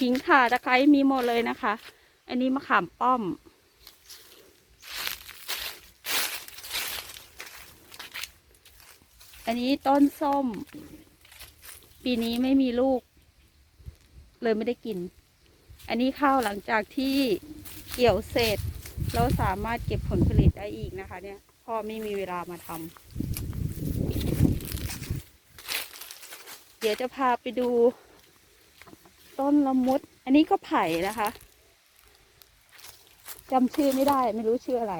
ขิงข่าตะไคร้มีหมดเลยนะคะ อันนี้มะขามป้อม อันนี้ต้นส้ม ปีนี้ไม่มีลูก เลยไม่ได้กิน อันนี้ข้าวหลังจากที่เกี่ยวเสร็จเราสามารถเก็บผลผลิตได้อีกนะคะ เนี่ยพ่อไม่มีเวลามาทำเดี๋ยวจะพาไปดู ต้นละมุด อันนี้ก็ไผ่นะคะจำชื่อไม่ได้ไม่รู้ชื่ออะไร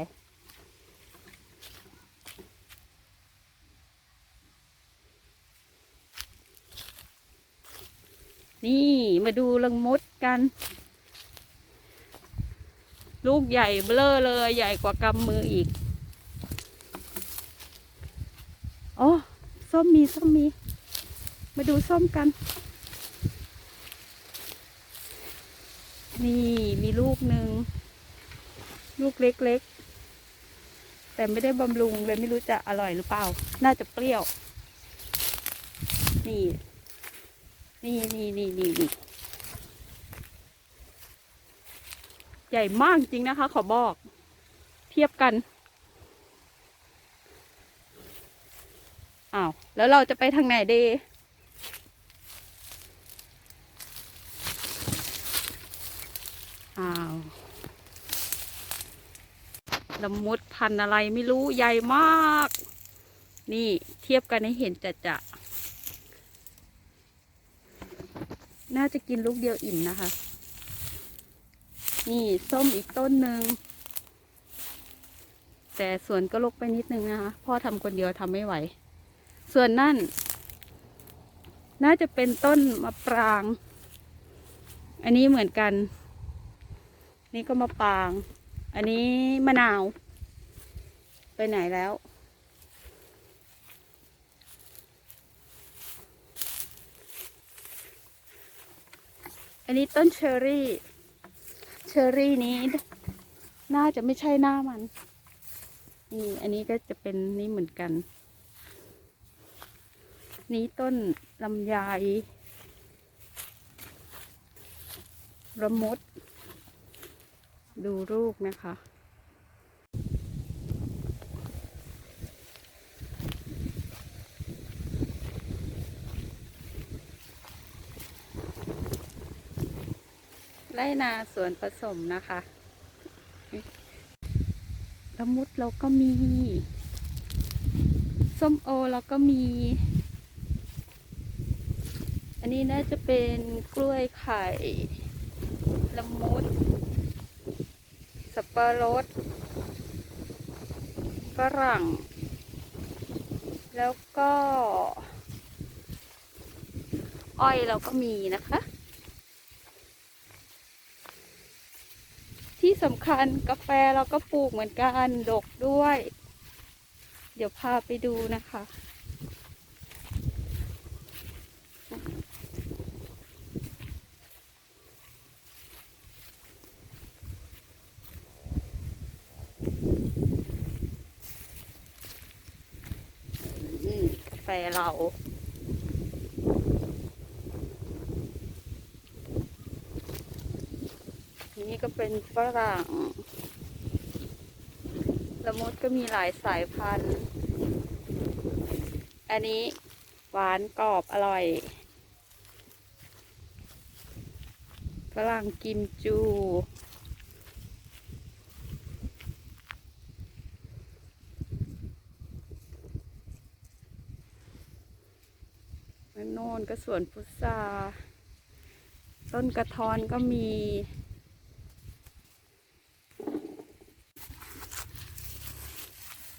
นี่มาดูละมุดกัน ลูกใหญ่เบ้อเลยใหญ่กว่ากำมืออีกอ๋อส้มมีส้มมี มาดูส้มกัน นี่มีลูกหนึ่ง ลูกเล็กๆ แต่ไม่ได้บำรุงเลยไม่รู้จะอร่อยหรือเปล่า น่าจะเปรี้ยว นี่ นี่นี่นี่นี่นี่ใหญ่มากจริงนะคะ ขอบอก เทียบกันอ้าวแล้วเราจะไปทางไหนดี อ้าวละมุดพันอะไรไม่รู้ใหญ่มาก นี่เทียบกันให้เห็นจะจะน่าจะกินลูกเดียวอิ่มนะคะ นี่ส้มอีกต้นหนึ่ง แต่สวนก็ลกไปนิดนึงนะคะ พ่อทำคนเดียวทำไม่ไหว ส่วนนั่น น่าจะเป็นต้นมะปราง อันนี้เหมือนกัน นี่ก็มะปราง อันนี้มะนาว ไปไหนแล้ว อันนี้ต้นเชอรี่ เชอรี่นี้ น่าจะไม่ใช่หน้ามัน นี่ อันนี้ก็จะเป็นนี่เหมือนกัน นี้ต้นลำไยระมด ดูลูกนะคะ ไรนาสวนผสมนะคะ ละมุดเราก็มี ส้มโอเราก็มี อันนี้น่าจะเป็นกล้วยไข่ละมุด สับปะรดฝรั่ง แล้วก็ อ้อยเราก็มีนะคะ ที่สำคัญกาแฟเราก็ปลูกเหมือนกัน ดกด้วย เดี๋ยวพาไปดูนะคะ อืมกาแฟ เรา นี่ก็เป็นฝรั่ง ละมุดก็มีหลายสายพันธุ์ อันนี้หวานกรอบอร่อย ฝรั่งกิมจู แล้วโน่นก็สวนพุทราต้นกระท้อนก็มี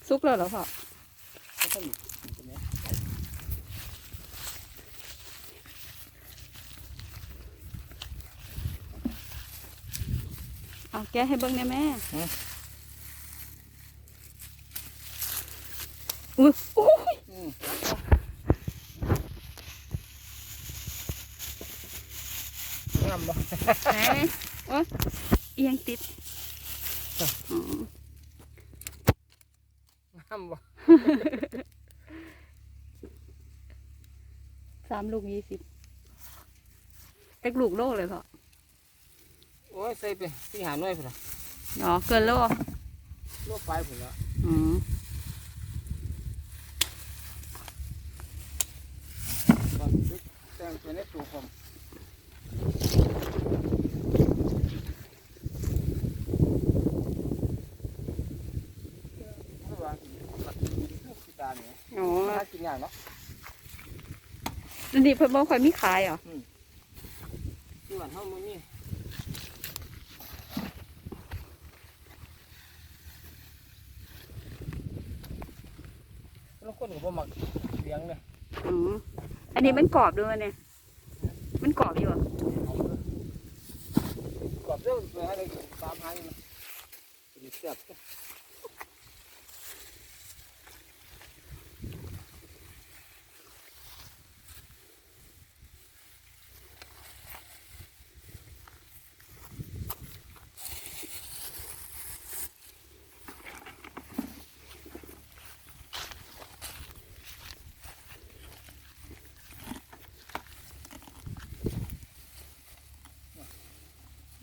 ซุกแล้วเหรอพ่อเอาแกะให้เบิ้งได้แม่ฮะอุ้ยอุ้ย อืม งามบ่ ไหนโอ้ยเอียงติดอ๋องามบ่สามลูกยี่สิบเต็กลูกโลเลยพ่ออ้ยใส่ไปที่หาหน่วยพุ่นละเนาะเกินโลลวกไปพุ่นละอืมตอนตึกแต่งไปในตัวผมไม่ว่าสิตาเนี่ย อ๋อ หากินยากเนาะ อันนี้เพิ่นบ่ค่อยมีขายเหรอที่บ้านเฮามันมีแล้วคนก็บ่มักเลี้ยงเนี่ยอืมอันนี้มันกรอบด้วยเนี่ย มันกรอบอยู่เหรอกรอบเด้อไปหาได้ตามหาอยู่นะสิแซ่บ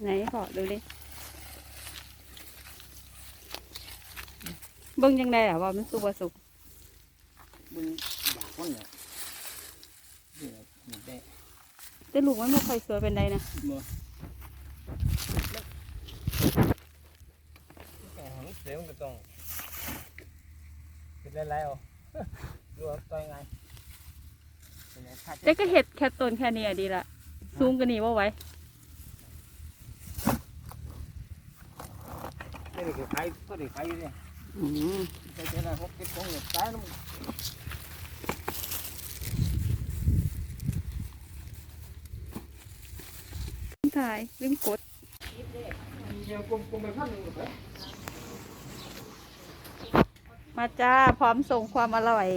ไหนขอดูดิเบิ่งยังไงล่ะว่ามันสุกบ่สุกมึงอยากคนเนี่ยนี่แหละนี่ได้แต่ลูกมันบ่ค่อยสวยเป็นไดนะบ่แต่ของเสียมันก็ต้องเป็นไรๆเอาดูเอาต่อยไงเป็นไงค่าแต่ก็เห็ดแค่ต้นแค่นี้อะดีละสูงกว่านี้บ่ไหว ไม่ได้ขายก็ได้ขายอยู่เนี่ยอืมใช้เท่าไหร่หกเจ็ดของเนี่ยตายแล้วมันถ่ายลืมกดเดี๋ยวกลมไปพันหนึ่งก็ไปมาจ้า พร้อมส่งความอร่อย